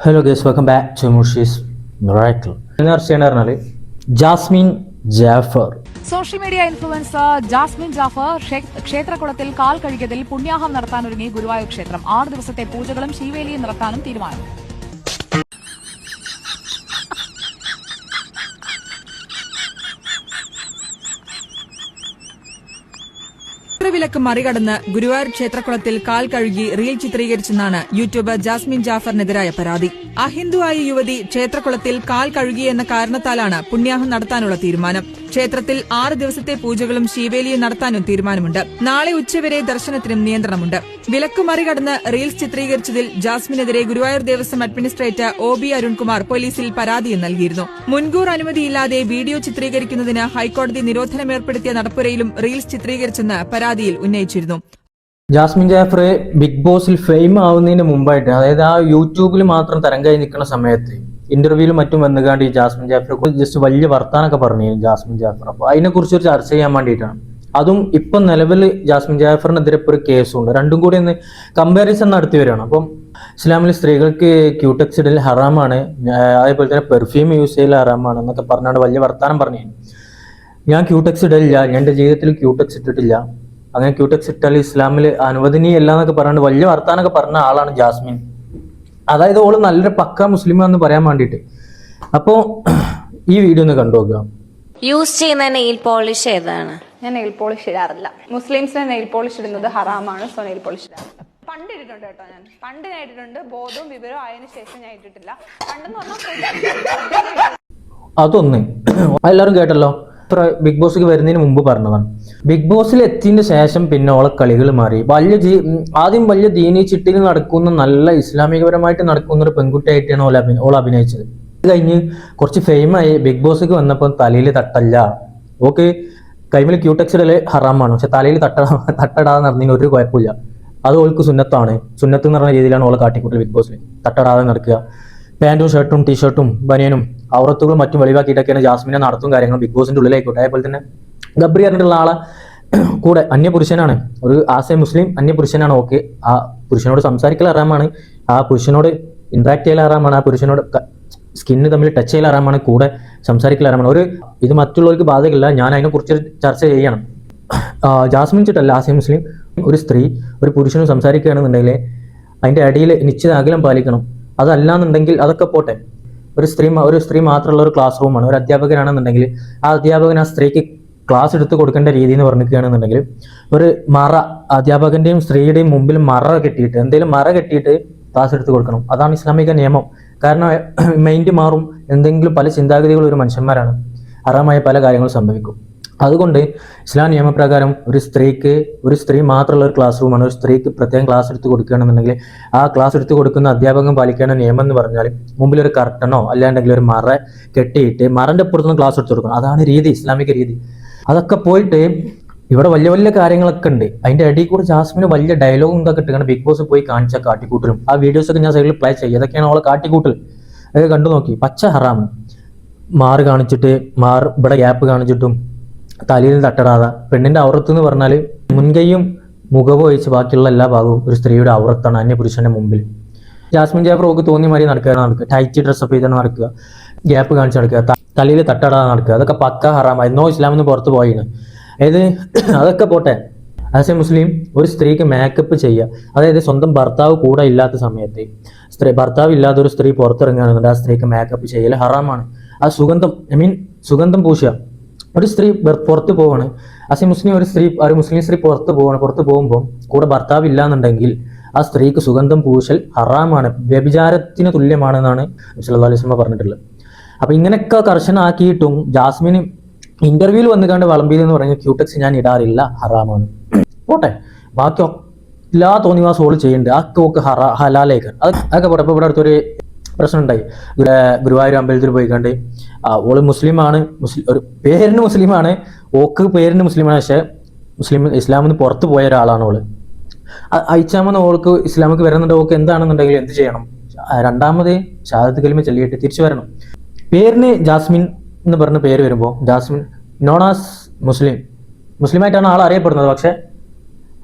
Hello guys welcome back to Mushi's miracle എന്ന് പറഞ്ഞാൽ Jasmin Jafar social media influencer Jasmin Jafar ക്ഷേ- ക്ഷേത്രകുളത്തിൽ കാൽ കഴുകിയതിൽ പുണ്യാഹം നടത്താനൊരുങ്ങി ഗുരുവായൂർ ക്ഷേത്രം. ആറ് ദിവസത്തെ പൂജകളും ശിവേലിയും നടത്താനും തീരുമാനം. വിലക്ക് മറികടന്ന് ഗുരുവായൂർ ക്ഷേത്രക്കുളത്തിൽ കാൽ കഴുകി റീൽ ചിത്രീകരിച്ചെന്നാണ് യൂട്യൂബർ ജാസ്മിൻ ജാഫറിനെതിരായ പരാതി. അഹിന്ദുവായ യുവതി ക്ഷേത്രക്കുളത്തിൽ കാൽ കഴുകി എന്ന കാരണത്താലാണ് പുണ്യാഹം നടത്താനുള്ള തീരുമാനം. ക്ഷേത്രത്തിൽ ആറ് ദിവസത്തെ പൂജകളും ശിവേലിയും നടത്താനും തീരുമാനമുണ്ട്. നാളെ ഉച്ചവരെ ദർശനത്തിനും നിയന്ത്രണമുണ്ട്. വിലക്ക് മറികടന്ന് റീൽസ് ചിത്രീകരിച്ചതിൽ ജാസ്മിനെതിരെ Guruvayur Devaswom administrator O B Arunkumar പോലീസിൽ പരാതിയും നൽകിയിരുന്നു. മുൻകൂർ അനുമതിയില്ലാതെ വീഡിയോ ചിത്രീകരിക്കുന്നതിന് ഹൈക്കോടതി നിരോധനം ഏർപ്പെടുത്തിയ നടപ്പുരയിലും റീൽസ് ചിത്രീകരിച്ചെന്ന് പരാതിയിൽ ഉന്നയിച്ചിരുന്നു. ജാസ്മിൻ ജാഫർ ബിഗ് ബോസിൽ ഫെയിം ആവുന്നതിന് മുമ്പായിട്ട് അതായത് ആ യൂട്യൂബിൽ മാത്രം തരംഗായി നിൽക്കുന്ന സമയത്ത് ഇന്റർവ്യൂവിലും മറ്റും വന്നുകാണ്ട് ഈ ജാസ്മിൻ ജാഫർ ജസ്റ്റ് വലിയ വർത്താനൊക്കെ പറഞ്ഞു ജാസ്മിൻ ജാഫർ. അപ്പോൾ അതിനെക്കുറിച്ച് ഒരു ചർച്ച ചെയ്യാൻ വേണ്ടിയിട്ടാണ്. അതും ഇപ്പൊ നിലവിൽ ജാസ്മിൻ ജാഫറിനെതിരെ ഇപ്പോൾ ഒരു കേസുണ്ട്. രണ്ടും കൂടി ഒന്ന് കമ്പാരിസൺ നടത്തി വരികയാണ്. അപ്പം ഇസ്ലാമിൽ സ്ത്രീകൾക്ക് ക്യൂടെക്സ് ഇടൽ ഹറാമാണ്. അതേപോലെ തന്നെ പെർഫ്യൂം യൂസ് ചെയ്യൽ ഹറാമാണ് എന്നൊക്കെ പറഞ്ഞാണ് വലിയ വർത്താനം പറഞ്ഞു ഞാൻ ക്യൂടെക്സ് ഇടലില്ല. എന്റെ ജീവിതത്തിൽ ക്യൂടെക്സ് ഇട്ടിട്ടില്ല. അങ്ങനെ ക്യൂടെക്സ് ഇട്ടാൽ ഇസ്ലാമിൽ അനുവദനീയല്ല എന്നൊക്കെ പറഞ്ഞുകൊണ്ട് വലിയ വർത്താനൊക്കെ പറഞ്ഞ ആളാണ് ജാസ്മിൻ. അതായത് ഓൾ നല്ലൊരു പക്ക മുസ്ലിമാന്ന് പറയാൻ വേണ്ടിട്ട് അപ്പോൾ ഈ വീഡിയോ ഒന്ന് കണ്ടു നോക്കുക. യൂസ് ചെയ്യുന്ന നെയിൽ പോളിഷ് ഏതാണ്? ഞാൻ നെയിൽ പോളിഷ് ഇടാറില്ല. മുസ്ലിംസിന് നെയിൽ പോളിഷ് ഇടുന്നത് ഹറാമാണ് സോ നെയിൽ പോളിഷ് ഇടാറില്ല പണ്ട് ഇട്ടിട്ടുണ്ട് കേട്ടോ ഞാൻ. പണ്ട് ഞാൻ ഇട്ടിട്ടുണ്ട് ബോധവും വിവരവും ആയതിനു ശേഷം ഞാൻ ഇട്ടിട്ടില്ല. പണ്ടെന്ന് പറഞ്ഞാൽ അതൊന്ന്. എല്ലാവരും കേട്ടല്ലോ. ബിഗ് ബോസിക്ക് വരുന്നതിന് മുമ്പ് പറഞ്ഞതാണ്. ബിഗ് ബോസിൽ എത്തിയതിന് ശേഷം പിന്നെ ഓളെ കളികൾ മാറി. വലിയ ജീ ആദ്യം വലിയ ദീനി ചിട്ടിയിൽ നടക്കുന്ന നല്ല ഇസ്ലാമികപരമായിട്ട് നടക്കുന്ന ഒരു പെൺകുട്ടിയായിട്ടാണ് അഭിന ഓൾ അഭിനയിച്ചത്. ഇത് കഴിഞ്ഞ് കുറച്ച് ഫെയിമായി ബിഗ് ബോസിക്ക് വന്നപ്പോൾ തലയിൽ തട്ടല്ല. ഓക്കെ കൈമിൽ ക്യൂടെക്സ് ഇടൽ ഹറാമാണ് പക്ഷെ തലയിൽ തട്ട തട്ടടാതെ നടന്നതിന് ഒരു കുഴപ്പമില്ല. അത് ഓൾക്ക് സുന്നത്താണ്. സുന്നത്ത് എന്ന് പറഞ്ഞ രീതിയിലാണ് ഓളെ കാട്ടിക്കൂട്ടൽ ബിഗ് ബോസിൽ തട്ടടാതെ നടക്കുക. പാന്റും ഷർട്ടും ടീഷർട്ടും ബനിയനും ഔറത്തുകളും മറ്റും വെളിവാക്കിയിട്ടൊക്കെയാണ് ജാസ്മിനെ നടത്തും കാര്യങ്ങൾ ബിഗ് ബോസിന്റെ ഉള്ളിലായിക്കോട്ടെ അതേപോലെ തന്നെ. ഗബ്രി പറഞ്ഞിട്ടുള്ള ആളെ കൂടെ അന്യപുരുഷനാണ്. ഒരു ആസെ മുസ്ലിം അന്യപുരുഷനാണ്. ഓക്കെ. ആ പുരുഷനോട് സംസാരിക്കൽ ആറാമാണ് ആ പുരുഷനോട് ഇന്ററാക്ട് ചെയ്യൽ ആറാമാണ് ആ പുരുഷനോട് സ്കിന്ന് തമ്മിൽ ടച്ച് ചെയ്യൽ ആറാമാണ് കൂടെ സംസാരിക്കൽ ആറാമാണ് ഒരു ഇത് മറ്റുള്ളവർക്ക് ബാധകില്ല ഞാൻ അതിനെക്കുറിച്ച് ചർച്ച ചെയ്യണം. ജാസ്മിൻ ചിട്ടല്ല ആസെ മുസ്ലിം. ഒരു സ്ത്രീ ഒരു പുരുഷനും സംസാരിക്കുകയാണെന്നുണ്ടെങ്കിൽ അതിന്റെ അടിയിൽ നിശ്ചിത അകലം പാലിക്കണം. അതല്ലാന്നുണ്ടെങ്കിൽ അതൊക്കെ പോട്ടെ. ഒരു സ്ത്രീ ഒരു സ്ത്രീ മാത്രമുള്ള ഒരു ക്ലാസ് റൂമാണ് ഒരു അധ്യാപകനാണെന്നുണ്ടെങ്കിൽ ആ അധ്യാപകൻ ആ സ്ത്രീക്ക് ക്ലാസ് എടുത്ത് കൊടുക്കേണ്ട രീതി എന്ന് പറഞ്ഞിരിക്കുകയാണെന്നുണ്ടെങ്കിൽ ഒരു മറ അധ്യാപകന്റെയും സ്ത്രീയുടെയും മുമ്പിൽ മറ കെട്ടിയിട്ട് എന്തെങ്കിലും മറ കെട്ടിയിട്ട് ക്ലാസ് എടുത്ത് കൊടുക്കണം. അതാണ് ഇസ്ലാമിക നിയമം. കാരണം മൈൻഡ് മാറും. എന്തെങ്കിലും പല ചിന്താഗതികളും ഒരു മനുഷ്യന്മാരാണ്. അറമായ പല കാര്യങ്ങളും സംഭവിക്കും. അതുകൊണ്ട് ഇസ്ലാം നിയമപ്രകാരം ഒരു സ്ത്രീക്ക് ഒരു സ്ത്രീ മാത്രമുള്ള ഒരു ക്ലാസ് റൂമാണ് ഒരു സ്ത്രീക്ക് പ്രത്യേകം ക്ലാസ് എടുത്ത് കൊടുക്കുകയാണെന്നുണ്ടെങ്കിൽ ആ ക്ലാസ് എടുത്ത് കൊടുക്കുന്ന അധ്യാപകൻ പാലിക്കേണ്ട നിയമം എന്ന് പറഞ്ഞാൽ മുമ്പിൽ ഒരു കർട്ടനോ അല്ലാണ്ടെങ്കിൽ ഒരു മറ കെട്ടിയിട്ട് മറന്റെ പുറത്തുനിന്ന് ക്ലാസ് എടുത്ത് കൊടുക്കണം. അതാണ് രീതി ഇസ്ലാമിക രീതി. അതൊക്കെ പോയിട്ട് ഇവിടെ വലിയ വലിയ കാര്യങ്ങളൊക്കെ ഉണ്ട്. അതിന്റെ അടിയിൽ കൂടെ ജാസ്മിന് വലിയ ഡയലോഗും ഇതൊക്കെ ഇട്ട് ബിഗ് ബോസ് പോയി കാണിച്ച കാട്ടിക്കൂട്ടലും. ആ വീഡിയോസ് ഒക്കെ ഞാൻ സൈഡിൽ പ്ലേ ചെയ്യും. അതൊക്കെയാണ് അവളെ കാട്ടിക്കൂട്ടൽ. അതൊക്കെ കണ്ടു നോക്കി. പച്ച ഹറാമ് മാറ് കാണിച്ചിട്ട് മാർ ഇവിടെ ഗ്യാപ്പ് കാണിച്ചിട്ടും തലയിൽ തട്ടടാതെ പെണ്ണിന്റെ ഔറത്ത് എന്ന് പറഞ്ഞാൽ മുൻകൈയും മുഖവും ഒഴിച്ച് ബാക്കിയുള്ള എല്ലാ ഭാഗവും ഒരു സ്ത്രീയുടെ ഔറത്താണ് അന്യ പുരുഷന്റെ മുമ്പിൽ. ജാസ്മിൻ ജാഫർ ഓക്ക് തോന്നിയ മാതിരി നടക്കുക. നടക്കുക ടൈറ്റ് ഡ്രസ്സപ്പ് ചെയ്താണ് നടക്കുക. ഗ്യാപ്പ് കാണിച്ച് നടക്കുക. തലയിൽ തട്ടടാതെ നടക്കുക. അതൊക്കെ പക്ക ഹറാമായി നോ ഇസ്ലാമിൽ നിന്ന് പുറത്ത് പോയിന്. അതായത് അതൊക്കെ പോട്ടെ. ആസ് എ മുസ്ലിം ഒരു സ്ത്രീക്ക് മേക്കപ്പ് ചെയ്യുക. അതായത് സ്വന്തം ഭർത്താവ് കൂടെ ഇല്ലാത്ത സമയത്ത് സ്ത്രീ ഭർത്താവ് ഇല്ലാത്ത ഒരു സ്ത്രീ പുറത്തിറങ്ങുകയാണെന്നുണ്ടെങ്കിൽ ആ സ്ത്രീക്ക് മേക്കപ്പ് ചെയ്യൽ ഹറാമാണ്. ആ സുഗന്ധം ഐ മീൻ സുഗന്ധം പൂശുക. ഒരു സ്ത്രീ പുറത്തു പോവാണ്. അസി മുസ്ലിം ഒരു സ്ത്രീ ഒരു മുസ്ലിം സ്ത്രീ പുറത്ത് പോവാണ്. പുറത്ത് പോകുമ്പോൾ കൂടെ ഭർത്താവ് ഇല്ലാന്നുണ്ടെങ്കിൽ ആ സ്ത്രീക്ക് സുഗന്ധം പൂശൽ ഹറാമാണ്. വ്യഭിചാരത്തിന് തുല്യമാണെന്നാണ് വസല്ലം പറഞ്ഞിട്ടുള്ളത്. അപ്പൊ ഇങ്ങനെയൊക്കെ കർശനാക്കിയിട്ടും ജാസ്മിന് ഇന്റർവ്യൂവിൽ വന്നു കണ്ട് എന്ന് പറഞ്ഞ ക്യൂടെക്സ് ഞാൻ ഇടാറില്ല ഹറാമാണ്. പോട്ടെ. ബാക്കി എല്ലാ തോന്നിവാസം ഓൾ ചെയ്യുന്നുണ്ട്. ആ കോക്ക് ഹറ ഹലാലേക്ക് അത് അതൊക്കെ പോട്ടെ. ഇപ്പൊ ഇവിടെ അടുത്തൊരു പ്രശ്നം ഉണ്ടായി ഇവിടെ ഗുരുവായൂർ അമ്പലത്തിൽ പോയി കണ്ട് ഓൾ മുസ്ലിമാണ് മുസ്ലിം ഒരു പേരിന് മുസ്ലിമാണ് ഓക്ക് പേരിന് മുസ്ലിമാണ് പക്ഷേ മുസ്ലിം ഇസ്ലാമിൽ നിന്ന് പുറത്ത് പോയ ഒരാളാണ് ഓൾ. അയച്ചാമെന്ന് ഓൾക്ക് ഇസ്ലാമിക്ക് വരുന്നുണ്ട് ഓക്ക് എന്താണെന്നുണ്ടെങ്കിൽ എന്ത് ചെയ്യണം? രണ്ടാമത് ഷാദത്ത് കലിമ ചൊല്ലിയിട്ട് തിരിച്ചു വരണം. പേരിന് ജാസ്മിൻ എന്ന് പറഞ്ഞ പേര് വരുമ്പോൾ ജാസ്മിൻ നോൺ ആസ് മുസ്ലിം. മുസ്ലിമായിട്ടാണ് ആൾ അറിയപ്പെടുന്നത് പക്ഷെ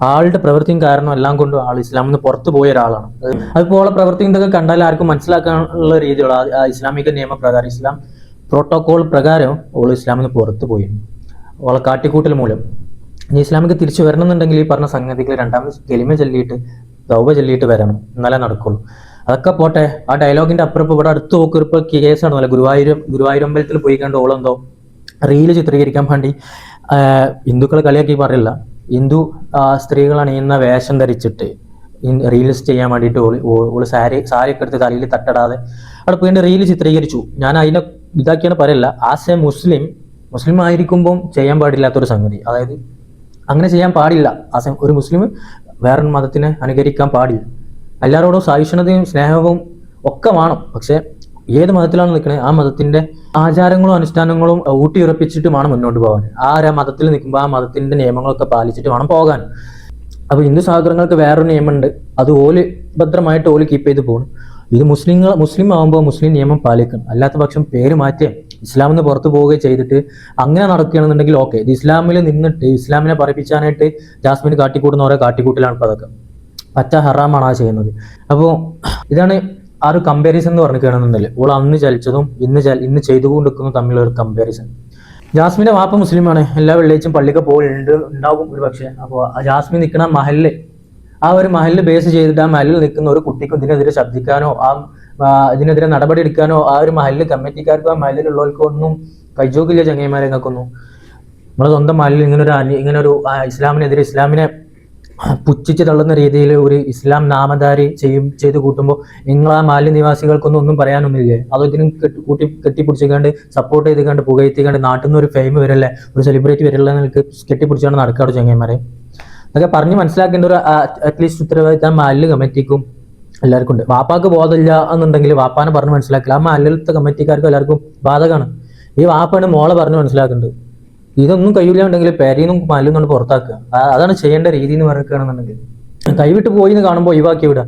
ആളുടെ പ്രവൃത്തിയും കാരണം എല്ലാം കൊണ്ടും ആൾ ഇസ്ലാമിൽ നിന്ന് പുറത്തു പോയ ഒരാളാണ്. അതിപ്പോൾ ഉള്ള പ്രവൃത്തി ഇതൊക്കെ കണ്ടാൽ ആർക്കും മനസ്സിലാക്കാനുള്ള രീതിയുള്ള ഇസ്ലാമിക നിയമപ്രകാരം ഇസ്ലാം പ്രോട്ടോകോൾ പ്രകാരം ഓൾ ഇസ്ലാമിൽ നിന്ന് പുറത്തു പോയി. ഓളെ കാട്ടിക്കൂട്ടൽ മൂലം. ഇനി ഇസ്ലാമിക്ക് തിരിച്ചു വരണമെന്നുണ്ടെങ്കിൽ ഈ പറഞ്ഞ സംഗതികൾ രണ്ടാമത് കെലിമ ചൊല്ലിയിട്ട് ദൗവ ചൊല്ലിയിട്ട് വരണം. എന്നാലേ നടക്കുള്ളൂ. അതൊക്കെ പോട്ടെ. ആ ഡയലോഗിന്റെ അപ്പുറം ഇവിടെ അടുത്ത് നോക്കി കേസ് നടന്നല്ലോ. ഗുരുവായൂർ ഗുരുവായൂരമ്പലത്തിൽ പോയി കണ്ട് ഓളെന്തോ റീൽ ചിത്രീകരിക്കാൻ വേണ്ടി ഹിന്ദുക്കളെ കളിയാക്കി പറയില്ല ഹിന്ദു സ്ത്രീകൾ അണിയുന്ന വേഷം ധരിച്ചിട്ട് റീൽസ് ചെയ്യാൻ വേണ്ടിയിട്ട് ഓൾ ഓൾ സാരി സാരി ഒക്കെ എടുത്ത് തലയിൽ തട്ടടാതെ അവിടെ പോയിട്ട് റീൽ ചിത്രീകരിച്ചു. ഞാൻ അതിനെ ഇതാക്കിയാണ് പറയല്ല. ആസ് എ മുസ്ലിം മുസ്ലിം ആയിരിക്കുമ്പം ചെയ്യാൻ പാടില്ലാത്തൊരു സംഗതി. അതായത് അങ്ങനെ ചെയ്യാൻ പാടില്ല. ആസ് ഒരു മുസ്ലിം വേറൊരു മതത്തിനെ അനുകരിക്കാൻ പാടില്ല. എല്ലാവരോടും സഹിഷ്ണുതയും സ്നേഹവും ഒക്കെ വേണം. പക്ഷെ ഏത് മതത്തിലാണ് നിൽക്കുന്നത് ആ മതത്തിന്റെ ആചാരങ്ങളും അനുഷ്ഠാനങ്ങളും ഊട്ടിയുറപ്പിച്ചിട്ട് വേണം മുന്നോട്ട് പോകാൻ. ആ ഒരു മതത്തിൽ നിൽക്കുമ്പോൾ ആ മതത്തിന്റെ നിയമങ്ങളൊക്കെ പാലിച്ചിട്ട് വേണം പോകാൻ. അപ്പൊ ഹിന്ദു സഹോദരങ്ങൾക്ക് വേറൊരു നിയമമുണ്ട്. അത് ഓൽ ഭദ്രമായിട്ട് ഓൽ കീപ്പ് ചെയ്ത് പോകണം ഇത് മുസ്ലിങ്ങൾ മുസ്ലിം ആകുമ്പോൾ മുസ്ലിം നിയമം പാലിക്കണം. അല്ലാത്ത പക്ഷം പേര് മാറ്റിയ ഇസ്ലാമിൽ നിന്ന് പുറത്തു പോവുകയും ചെയ്തിട്ട് അങ്ങനെ നടക്കുകയാണെന്നുണ്ടെങ്കിൽ ഓക്കെ ഇത് ഇസ്ലാമിൽ നിന്നിട്ട് ഇസ്ലാമിനെ പറയിപ്പിക്കാനായിട്ട് ജാസ്മിന് കാട്ടിക്കൂട്ടുന്നവരെ കാട്ടിക്കൂട്ടിലാണ് ഇപ്പൊ അതൊക്കെ. പച്ച ഹറാമാണ് ആ ചെയ്യുന്നത്. അപ്പോൾ ഇതാണ് ആ ഒരു കമ്പാരിസൺ എന്ന് പറഞ്ഞിരിക്കുകയാണെന്നുണ്ടെങ്കിൽ ഓൾ അന്ന് ചലിച്ചതും ഇന്ന് ഇന്ന് ചെയ്തുകൊണ്ടിരിക്കുന്നതും തമ്മിലുള്ള ഒരു കമ്പാരിസൺ ജാസ്മിന്റെ വാപ്പ മുസ്ലിമാണ്. എല്ലാ വെള്ളിയാഴ്ചയും പള്ളിക്ക് പോകുന്നുണ്ട് ഉണ്ടാകും ഒരു പക്ഷേ. അപ്പോൾ ആ ജാസ്മിൻ നിൽക്കുന്ന മഹലിൽ ആ ഒരു മഹലിൽ ബേസ് ചെയ്തിട്ട് ആ മഹലിൽ നിൽക്കുന്ന ഒരു കുട്ടിക്കും ഇതിനെതിരെ ശബ്ദിക്കാനോ ആ ഇതിനെതിരെ നടപടി എടുക്കാനോ ആ ഒരു മഹലിൽ കമ്മിറ്റിക്കാർക്കോ ആ മഹലിലുള്ളവർക്കോ ഒന്നും കൈജോക്കില്ല ചങ്ങൈമാരെ നിങ്ങൾക്കൊന്നും നമ്മളെ സ്വന്തം മഹലിൽ ഇങ്ങനെ ഒരു ഇങ്ങനെ ഒരു ഇസ്ലാമിനെതിരെ ഇസ്ലാമിനെ പുച്ഛിച്ച് തള്ളുന്ന രീതിയിൽ ഒരു ഇസ്ലാം നാമധാരി ചെയ്യും ചെയ്ത് കൂട്ടുമ്പോൾ നിങ്ങൾ ആ മാലിന്യ നിവാസികൾക്കൊന്നും ഒന്നും പറയാനൊന്നുമില്ലേ? അതൊരിക്കലും കെട്ടി കൂട്ടി കെട്ടിപ്പിടിച്ചുകൊണ്ട് സപ്പോർട്ട് ചെയ്തുകൊണ്ട് പുകയത്തിക്കാണ്ട് നാട്ടിൽ നിന്ന് ഒരു ഫെയിം വരല്ലേ? ഒരു സെലിബ്രിറ്റി വരില്ല നിങ്ങൾക്ക് കെട്ടിപ്പിടിച്ചാണ് നടക്കാറ് ചങ്ങന്മാരെ അതൊക്കെ പറഞ്ഞ് മനസ്സിലാക്കേണ്ട ഒരു അറ്റ്ലീസ്റ്റ് ഉത്തരവാദിത്തം മാലിന്യ കമ്മിറ്റിക്കും എല്ലാവർക്കും ഉണ്ട്. വാപ്പാക്ക് ബോധമില്ല എന്നുണ്ടെങ്കിൽ വാപ്പാനെ പറഞ്ഞ് മനസ്സിലാക്കില്ല. ആ മാലിന്യത്തെ കമ്മിറ്റിക്കാർക്കും എല്ലാവർക്കും ബാധകമാണ്. ഈ വാപ്പാണ് മോളെ പറഞ്ഞ് മനസ്സിലാക്കേണ്ടത്. ഇതൊന്നും കഴിയില്ലാണ്ടെങ്കിൽ പേരീന്നും കൊണ്ട് പുറത്താക്കുക. അതാണ് ചെയ്യേണ്ട രീതി എന്ന് പറയുകയാണെന്നുണ്ടെങ്കിൽ. കൈവിട്ട് പോയി എന്ന് കാണുമ്പോൾ ഒഴിവാക്കി വിടുക.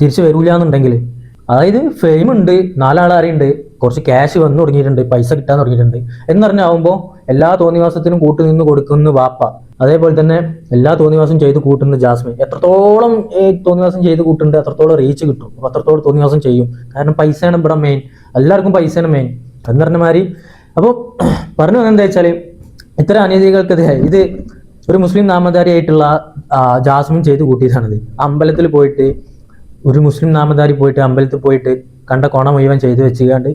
തിരിച്ചു വരൂല എന്നുണ്ടെങ്കിൽ. അതായത് ഫെയിം ഉണ്ട് നാലാളറിയുണ്ട് കുറച്ച് ക്യാഷ് വന്നു തുടങ്ങിയിട്ടുണ്ട് പൈസ കിട്ടാൻ തുടങ്ങിയിട്ടുണ്ട്. എന്ന് പറഞ്ഞാവുമ്പോൾ എല്ലാ തോന്നിവാസത്തിനും കൂട്ടു നിന്ന് കൊടുക്കുന്ന വാപ്പ. അതേപോലെ തന്നെ എല്ലാ തോന്നിവാസം ചെയ്ത് കൂട്ടുന്ന ജാസ്മിൻ. എത്രത്തോളം തോന്നിവാസം ചെയ്ത് കൂട്ടുന്നുണ്ട് അത്രത്തോളം റീച്ച് കിട്ടും. അത്രത്തോളം തോന്നിവാസം ചെയ്യും. കാരണം പൈസയാണ് ഇവിടെ മെയിൻ എല്ലാവർക്കും പൈസയാണ് മെയിൻ എന്ന് പറഞ്ഞ മാതിരി. അപ്പോൾ പറഞ്ഞു എന്താ വെച്ചാൽ ഇത്തരം അനീതികൾക്കെതിരെ? ഇത് ഒരു മുസ്ലിം നാമധാരിയായിട്ടുള്ള ജാസ്മിൻ ചെയ്ത് കൂട്ടിയതാണിത്. അമ്പലത്തിൽ പോയിട്ട് ഒരു മുസ്ലിം നാമധാരി പോയിട്ട് അമ്പലത്തിൽ പോയിട്ട് കണ്ട കോണ മുഴുവൻ ചെയ്തു വെച്ചുകൊണ്ട്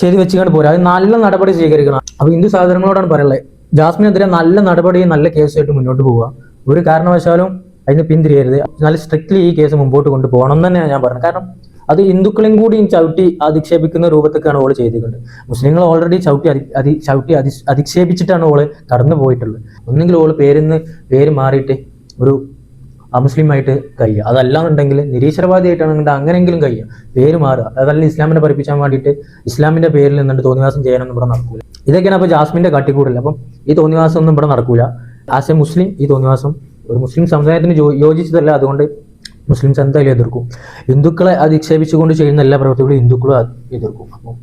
ചെയ്തു വെച്ചുകൊണ്ട് പോരാ. അത് നല്ല നടപടി സ്വീകരിക്കണം. അപ്പൊ ഹിന്ദു സഹോദരങ്ങളോടാണ് പറയുള്ളത് ജാസ്മിനെതിരെ നല്ല നടപടി നല്ല കേസുമായിട്ട് മുന്നോട്ട് പോവുക. ഒരു കാരണവശാലും അതിന് പിന്തിരിയരുത്. നല്ല സ്ട്രിക്ട്ലി ഈ കേസ് മുമ്പോട്ട് കൊണ്ടുപോകണം എന്ന് തന്നെയാണ് ഞാൻ പറഞ്ഞത്. കാരണം അത് ഹിന്ദുക്കളെയും കൂടി ചവിട്ടി അധിക്ഷേപിക്കുന്ന രൂപത്തൊക്കെയാണ് ഓൾ ചെയ്തിട്ടുണ്ട് മുസ്ലിങ്ങൾ ഓൾറെഡി ചവിട്ടി അതി ചവിട്ടി അതി അധിക്ഷേപിച്ചിട്ടാണ് ഓൾ കടന്നു പോയിട്ടുള്ളത്. ഒന്നെങ്കിൽ ഓൾ പേരിന്ന് പേര് മാറിയിട്ട് ഒരു അമുസ്ലിമായിട്ട് കഴിയുക. അതല്ലാന്നുണ്ടെങ്കിൽ നിരീശ്വരവാദിയായിട്ടാണെങ്കിൽ അങ്ങനെയെങ്കിലും കഴിയുക. പേര് മാറുക. അതല്ല ഇസ്ലാമിനെ പഠിപ്പിക്കാൻ വേണ്ടിയിട്ട് ഇസ്ലാമിന്റെ പേരിൽ നിന്നിട്ട് തോന്നിവാസം ചെയ്യാനൊന്നും ഇവിടെ നടക്കൂല. ഇതൊക്കെയാണ് അപ്പോൾ ജാസ്മിന്റെ കാട്ടിക്കൂടൽ അപ്പം ഈ തോന്നിവാസം ഒന്നും ഇവിടെ നടക്കൂല. ആസ് എ മുസ്ലിം ഈ തോന്നിവാസം ഒരു മുസ്ലിം സമുദായത്തിന് യോജിച്ചതല്ല. അതുകൊണ്ട് മുസ്ലിംസ് എന്തായാലും എതിർക്കും. ഹിന്ദുക്കളെ അധിക്ഷേപിച്ചുകൊണ്ട് ചെയ്യുന്ന എല്ലാ പ്രവർത്തികളും ഹിന്ദുക്കളും എതിർക്കും. അപ്പം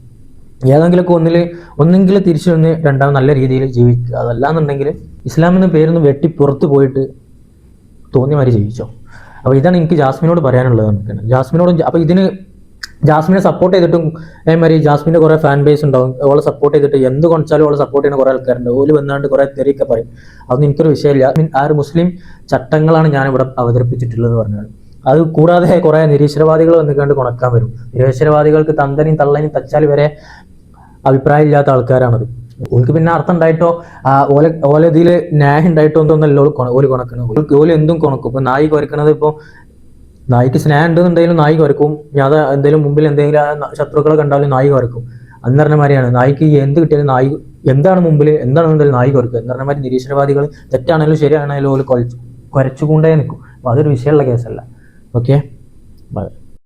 ഏതെങ്കിലുമൊക്കെ ഒന്നിൽ ഒന്നെങ്കിൽ തിരിച്ചു വന്ന് രണ്ടാം നല്ല രീതിയിൽ ജീവിക്കുക. അതല്ലാന്നുണ്ടെങ്കിൽ ഇസ്ലാമെന്ന പേരൊന്ന് വെട്ടി പുറത്ത് പോയിട്ട് തോന്നിയ മാതിരി ജീവിച്ചോ. അപ്പോൾ ഇതാണ് എനിക്ക് ജാസ്മിനോട് പറയാനുള്ളത് നമുക്ക് ജാസ്മിനോട് അപ്പോൾ ഇതിന് ജാസ്മിനെ സപ്പോർട്ട് ചെയ്തിട്ടും അതേമാതിരി ജാസ്മിന്റെ കുറേ ഫാൻ ബേസ് ഉണ്ടാവും. അവളെ സപ്പോർട്ട് ചെയ്തിട്ട് എന്ത് കൊണിച്ചാലും അവളെ സപ്പോർട്ട് ചെയ്യുന്ന കുറേ ആൾക്കാരുണ്ട്. ഓൽ വന്നാണ്ട് കുറേ തെറിയൊക്കെ പറയും. അതൊന്നും എനിക്കൊരു വിഷയമില്ല. ആ ഒരു മുസ്ലിം ചട്ടങ്ങളാണ് ഞാനിവിടെ അവതരിപ്പിച്ചിട്ടുള്ളത് പറഞ്ഞത് അത് കൂടാതെ കുറെ നിരീശ്വരവാദികൾ വന്നിക്കാണ്ട് കൊണക്കാൻ വരും. നിരീശ്വരവാദികൾക്ക് തന്തനെയും തള്ളനെയും തച്ചാൽ വരെ അഭിപ്രായം ഇല്ലാത്ത ആൾക്കാരാണത്. ഓൾക്ക് പിന്നെ അർത്ഥം ഉണ്ടായിട്ടോ? ഓല ഓല ഇതിൽ ന്യായം ഉണ്ടായിട്ടോ എന്തൊന്നല്ല ഓൽ കൊണ- ഓൽ എന്തും കൊണക്കും. ഇപ്പൊ നായി കുറക്കണത് ഇപ്പൊ നായിക്ക് സ്നേഹം ഉണ്ടെന്നുണ്ടെങ്കിലും നായി കുറക്കും ഞാൻ എന്തെങ്കിലും മുമ്പിൽ എന്തെങ്കിലും ശത്രുക്കളെ കണ്ടാലും നായി കുറക്കും അന്ന് പറഞ്ഞ മാതിരിയാണ്. നായിക്ക് എന്ത് കിട്ടിയാലും നായി എന്താണ് മുമ്പിൽ എന്താണെന്നുണ്ടെങ്കിലും നായി കുറക്കുക എന്ന് പറഞ്ഞ മാതിരി നിരീശ്വരവാദികൾ തെറ്റാണെങ്കിലും ശരിയാണെങ്കിലും ഓൽ കുരച്ചു കുരച്ചുകൊണ്ടേ നിൽക്കും. അതൊരു വിഷയമുള്ള കേസല്ല. ഓക്കെ